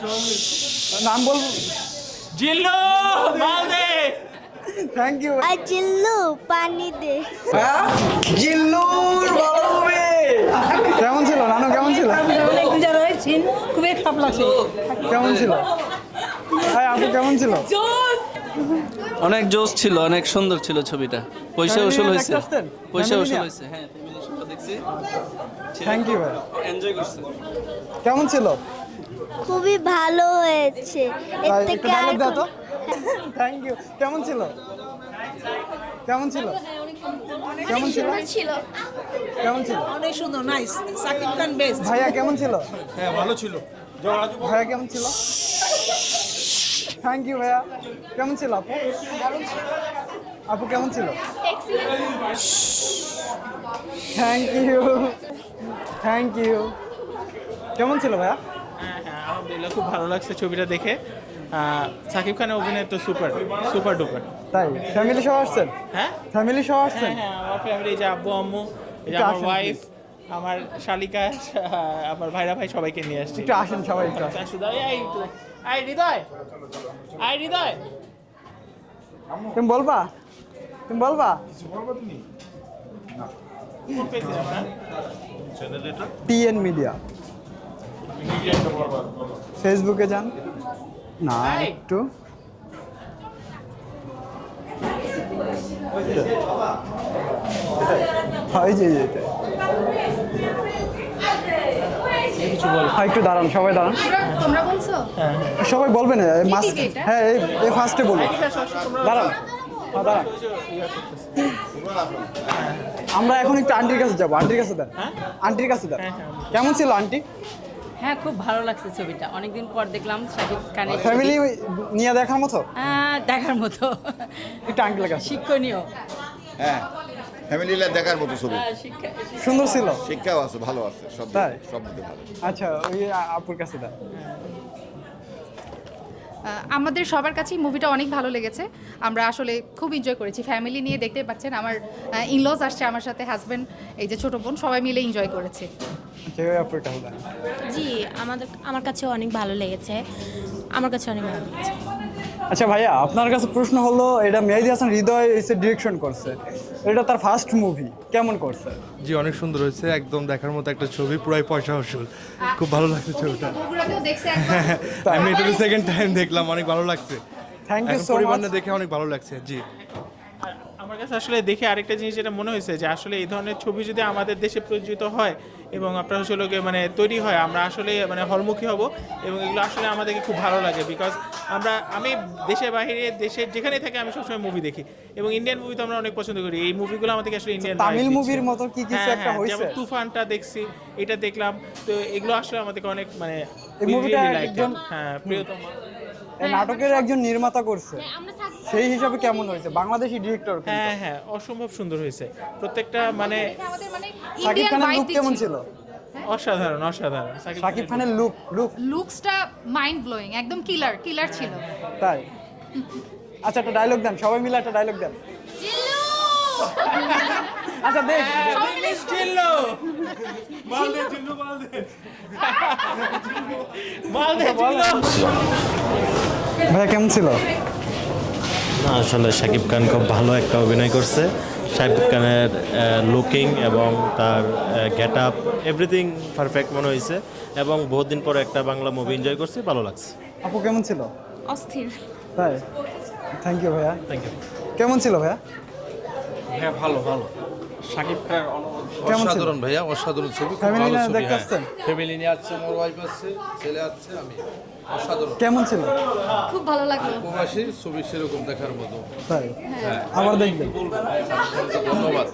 নাম বলব জিল্লু মাল দে। থ্যাংক ইউ আর চিল্লু পানি দে। জিল্লুর ভালো কেমন ছিল? নানু কেমন ছিল? অনেক রয়েছেন খুবই খারাপ লাগছে কেমন ছিল? হ্যাঁ আপু কেমন ছিল? অনেক জোশ ছিল অনেক সুন্দর ছিল ছবিটা। পয়সা উসুল হয়েছে। পয়সা উসুল হয়েছে হ্যাঁ। দেখছি। থ্যাংক ইউ ভাই। এনজয় করছে। কেমন ছিল? খুবই ভালো হয়েছে। এর একটু থেকে আর তো। থ্যাংক ইউ কেমন ছিল? কেমন ছিল? কেমন ছিল? কেমন ছিল? অনেক সুন্দর নাইস সাকিব খান বেস্ট ভাইয়া কেমন ছিল? হ্যাঁ ভালো ছিল। ভাইয়া কেমন ছিল? থ্যাংক ইউ ভাইয়া। কেমন ছিল আপু? আপু কেমন ছিল? থ্যাংক ইউ থ্যাংক ইউ কেমন ছিল ভাইয়া? হ্যাঁ হ্যাঁ আলহামদুলিল্লাহ খুব ভালো লাগছে ছবিটা দেখে। সাকিব খানের অভিনয় তো সুপার সুপার ডুপার তাই? ফ্যামিলি সহ আসছেন? হ্যাঁ? ফ্যামিলি সহ আসছেন? হ্যাঁ হ্যাঁ আমার ফ্যামিলি যে আব্বু আম্মু আমার ওয়াইফ আমার শালিকা আমার ভাইরা ভাই সবাইকে নিয়ে আসছি। একটু আসেন সবাই একটু আসেন। আই হৃদয় আই হৃদয়। তুমি বলবা? তুমি বলবা? পেজে আপনার টিএন মিডিয়া ফেসবুকে যান? না একটু। হয় যে বল হ্যাঁ একটু দাঁড়ান সবাই দাঁড়ান। হ্যাঁ সবাই বলবে না এই মাস দিকে এটা? হ্যাঁ এই ফার্স্টে বলুন। দাঁড়ান। আমরা এখন একটু আন্টির কাছে যাব। আন্টির কাছে দেন হ্যাঁ? আন্টির কাছে দেন হ্যাঁ, হ্যাঁ। কেমন ছিল আন্টি? হ্যাঁ খুব ভালো লাগছে ছবিটা। অনেকদিন পর দেখলাম শাকিব খানের ফ্যামিলি নিয়ে দেখার মতো? দেখার মতো। একটু আন্টির কাছে শিক্ষণীয়। হ্যাঁ ফ্যামিলিলা দেখার মতো ছবি। সুন্দর ছিল? শিক্ষাও আছে ভালো আছে সব তাই? সব ভালো। আচ্ছা ওই আপুর কাছে দেন আহ, আমাদের সবার কাছেই মুভিটা অনেক ভালো লেগেছে। আমরা আসলে খুব এনজয় করেছি। ফ্যামিলি নিয়ে দেখতে পাচ্ছেন আমার ইনলজ আসছে আমার সাথে হাজব্যান্ড এই যে ছোট বোন সবাই মিলে এনজয় করেছে। জি আমাদের আমার কাছে অনেক ভালো লেগেছে। আমার কাছে অনেক ভালো লেগেছে। আচ্ছা ভাইয়া আপনার কাছে প্রশ্ন হলো এটা মেহেদি হাসান হৃদয় এসে ডিরেকশন করছে। এটা তার ফার্স্ট মুভি কেমন করছে? জি অনেক সুন্দর হয়েছে একদম দেখার মতো একটা ছবি পুরাই পয়সা হসুল খুব ভালো লাগছে ছবিটা। আমি এটা সেকেন্ড টাইম দেখলাম অনেক ভালো লাগছে। থ্যাংক ইউ সো মাচ দেখে অনেক ভালো লাগছে জি। কাছে আসলে দেখে আরেকটা জিনিস যেটা মনে হয়েছে যে আসলে এই ধরনের ছবি যদি আমাদের দেশে প্রযোজিত হয় এবং আপনার গিয়ে মানে তৈরি হয় আমরা আসলে মানে হলমুখী হব এবং এগুলো আসলে আমাদেরকে খুব ভালো লাগে বিকজ আমরা আমি দেশের বাইরে দেশের যেখানে থাকি আমি সবসময় মুভি দেখি এবং ইন্ডিয়ান মুভি তো আমরা অনেক পছন্দ করি। এই মুভিগুলো আমাদেরকে আসলে ইন্ডিয়ান তামিল মুভির মতো কি কিছু একটা হয়েছে? যেমন তুফানটা দেখছি এটা দেখলাম তো এগুলো আসলে আমাদেরকে অনেক মানে এই মুভিটা একজন- হ্যাঁ প্রিয়তম। এই নাটকের একজন নির্মাতা করছে। সেই হিসাবে কেমন হয়েছে? বাংলাদেশি ডিরেক্টর হ্যাঁ হ্যাঁ অসম্ভব সুন্দর হয়েছে। প্রত্যেকটা মানে আমাদের মানে ইন্ডিয়ান খানের লুক কেমন ছিল। অসাধারণ অসাধারণ। সাকিব খানের লুক লুক লুকসটা মাইন্ড ব্লোয়িং একদম কিলার কিলার ছিল। তাই। আচ্ছা একটা ডায়লগ দেন সবাই মিলে একটা ডায়লগ দেন। আচ্ছা দেখ। চিল্লো মাল দে চিল্লো মাল দে মাল দে চিল্লো ভাইয়া কেমন ছিল? না আসলে শাকিব খান খুব ভালো একটা অভিনয় করছে। শাকিব খানের লুকিং এবং তার গেট আপ এভরিথিং পারফেক্ট মনে হয়েছে এবং বহুদিন পরে একটা বাংলা মুভি এনজয় করছি ভালো লাগছে। আপু কেমন ছিল? অস্থির। তাই? থ্যাংক ইউ ভাইয়া। থ্যাংক ইউ কেমন ছিল ভাইয়া? হ্যাঁ ভালো ভালো। কেমন ছিল অসাধারণ ভাইয়া অসাধারণ ছবি ফ্যামিলি ভালো নিয়ে ছবি হ্যাঁ। ফ্যামিলি নিয়ে আসছে আমার ওয়াইফ আসছে ছেলে আসছে আমি অসাধারণ। কেমন ছিল খুব ভালো লাগল। প্রবাসী ছবি সেরকম দেখার মতো। তাই? আবার দেখবেন। ধন্যবাদ।